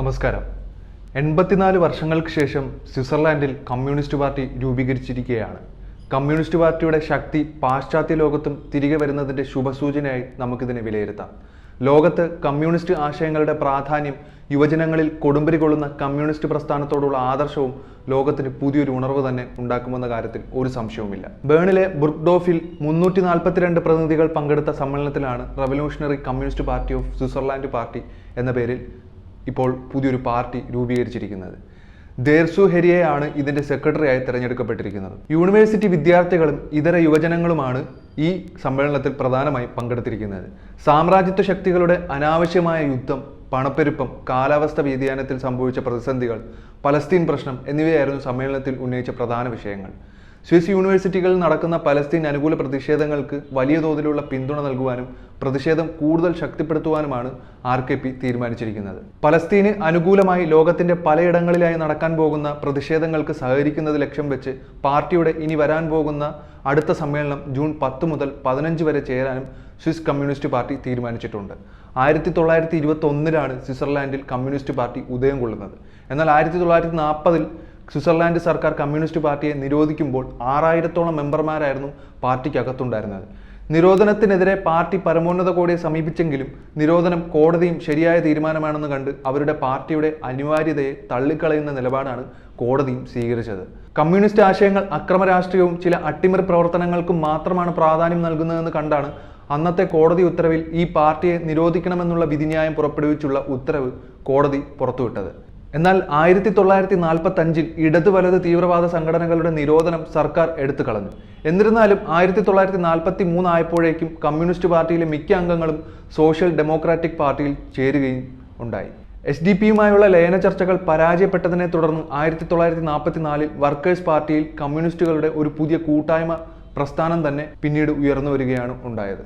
നമസ്കാരം. എൺപത്തിനാല് വർഷങ്ങൾക്ക് ശേഷം സ്വിറ്റ്സർലാൻഡിൽ കമ്മ്യൂണിസ്റ്റ് പാർട്ടി രൂപീകരിച്ചിരിക്കുകയാണ്. കമ്മ്യൂണിസ്റ്റ് പാർട്ടിയുടെ ശക്തി പാശ്ചാത്യ ലോകത്തും തിരികെ വരുന്നതിന്റെ ശുഭസൂചനയായി നമുക്കിതിനെ വിലയിരുത്താം. ലോകത്ത് കമ്മ്യൂണിസ്റ്റ് ആശയങ്ങളുടെ പ്രാധാന്യം യുവജനങ്ങളിൽ കൊടുമ്പരി കൊള്ളുന്ന കമ്മ്യൂണിസ്റ്റ് പ്രസ്ഥാനത്തോടുള്ള ആദർശവും ലോകത്തിന് പുതിയൊരു ഉണർവ് തന്നെ ഉണ്ടാക്കുമെന്ന കാര്യത്തിൽ ഒരു സംശയവുമില്ല. ബേണിലെ ബുർഗ്ഡോഫിൽ മുന്നൂറ്റി നാൽപ്പത്തിരണ്ട് പ്രതിനിധികൾ പങ്കെടുത്ത സമ്മേളനത്തിലാണ് Revolutionary Communist Party of Switzerland party എന്ന പേരിൽ ഇപ്പോൾ പുതിയൊരു പാർട്ടി രൂപീകരിച്ചിരിക്കുന്നത്. ദേർസു ഹെരിയയാണ് ഇതിന്റെ സെക്രട്ടറിയായി തിരഞ്ഞെടുക്കപ്പെട്ടിരിക്കുന്നത്. യൂണിവേഴ്സിറ്റി വിദ്യാർത്ഥികളും ഇതര യുവജനങ്ങളുമാണ് ഈ സമ്മേളനത്തിൽ പ്രധാനമായും പങ്കെടുത്തിരിക്കുന്നത്. സാമ്രാജ്യത്വ ശക്തികളുടെ അനാവശ്യമായ യുദ്ധം പണപ്പെരുപ്പം കാലാവസ്ഥ വ്യതിയാനത്തിൽ സംഭവിച്ച പ്രതിസന്ധികൾ പലസ്തീൻ പ്രശ്നം എന്നിവയായിരുന്നു സമ്മേളനത്തിൽ ഉന്നയിച്ച പ്രധാന വിഷയങ്ങൾ. സ്വിസ് യൂണിവേഴ്സിറ്റികളിൽ നടക്കുന്ന പലസ്തീൻ അനുകൂല പ്രതിഷേധങ്ങൾക്ക് വലിയ തോതിലുള്ള പിന്തുണ നൽകുവാനും പ്രതിഷേധം കൂടുതൽ ശക്തിപ്പെടുത്തുവാനുമാണ് ആർ കെ പി തീരുമാനിച്ചിരിക്കുന്നത്. പലസ്തീന് അനുകൂലമായി ലോകത്തിന്റെ പലയിടങ്ങളിലായി നടക്കാൻ പോകുന്ന പ്രതിഷേധങ്ങൾക്ക് സഹകരിക്കുന്നത് ലക്ഷ്യം വെച്ച് പാർട്ടിയുടെ ഇനി വരാൻ പോകുന്ന അടുത്ത സമ്മേളനം ജൂൺ പത്ത് മുതൽ പതിനഞ്ച് വരെ ചേരാനും സ്വിസ് കമ്മ്യൂണിസ്റ്റ് പാർട്ടി തീരുമാനിച്ചിട്ടുണ്ട്. ആയിരത്തി തൊള്ളായിരത്തി ഇരുപത്തി ഒന്നിലാണ് സ്വിറ്റ്സർലാൻഡിൽ കമ്മ്യൂണിസ്റ്റ് പാർട്ടി ഉദയം കൊള്ളുന്നത്. എന്നാൽ ആയിരത്തി തൊള്ളായിരത്തി നാൽപ്പതിൽ സ്വിറ്റ്സർലാൻഡ് സർക്കാർ കമ്മ്യൂണിസ്റ്റ് പാർട്ടിയെ നിരോധിക്കുമ്പോൾ ആറായിരത്തോളം മെമ്പർമാരായിരുന്നു പാർട്ടിക്കകത്തുണ്ടായിരുന്നത്. നിരോധനത്തിനെതിരെ പാർട്ടി പരമോന്നത കോടതിയെ സമീപിച്ചെങ്കിലും നിരോധനം കോടതിയും ശരിയായ തീരുമാനമാണെന്ന് കണ്ട് അവരുടെ പാർട്ടിയുടെ അനിവാര്യതയെ തള്ളിക്കളയുന്ന നിലപാടാണ് കോടതിയും സ്വീകരിച്ചത്. കമ്മ്യൂണിസ്റ്റ് ആശയങ്ങൾ അക്രമ രാഷ്ട്രീയവും ചില അട്ടിമറി പ്രവർത്തനങ്ങൾക്കും മാത്രമാണ് പ്രാധാന്യം നൽകുന്നതെന്ന് കണ്ടാണ് അന്നത്തെ കോടതി ഉത്തരവിൽ ഈ പാർട്ടിയെ നിരോധിക്കണമെന്നുള്ള വിധിന്യായം പുറപ്പെടുവിച്ചുള്ള ഉത്തരവ് കോടതി പുറത്തുവിട്ടത്. എന്നാൽ ആയിരത്തി തൊള്ളായിരത്തി നാൽപ്പത്തി അഞ്ചിൽ ഇടതു വലത് തീവ്രവാദ സംഘടനകളുടെ നിരോധനം സർക്കാർ എടുത്തു കളഞ്ഞു എന്നിരുന്നാലും ആയിരത്തി തൊള്ളായിരത്തി നാൽപ്പത്തി മൂന്നായപ്പോഴേക്കും കമ്മ്യൂണിസ്റ്റ് പാർട്ടിയിലെ മിക്ക അംഗങ്ങളും സോഷ്യൽ ഡെമോക്രാറ്റിക് പാർട്ടിയിൽ ചേരുകയും ഉണ്ടായി. എസ് ഡി പിയുമായുള്ള ലയന ചർച്ചകൾ പരാജയപ്പെട്ടതിനെ തുടർന്ന് ആയിരത്തി തൊള്ളായിരത്തി നാൽപ്പത്തി നാലിൽ വർക്കേഴ്സ് പാർട്ടിയിൽ കമ്മ്യൂണിസ്റ്റുകളുടെ ഒരു പുതിയ കൂട്ടായ്മ പ്രസ്ഥാനം തന്നെ പിന്നീട് ഉയർന്നു വരികയാണ് ഉണ്ടായത്.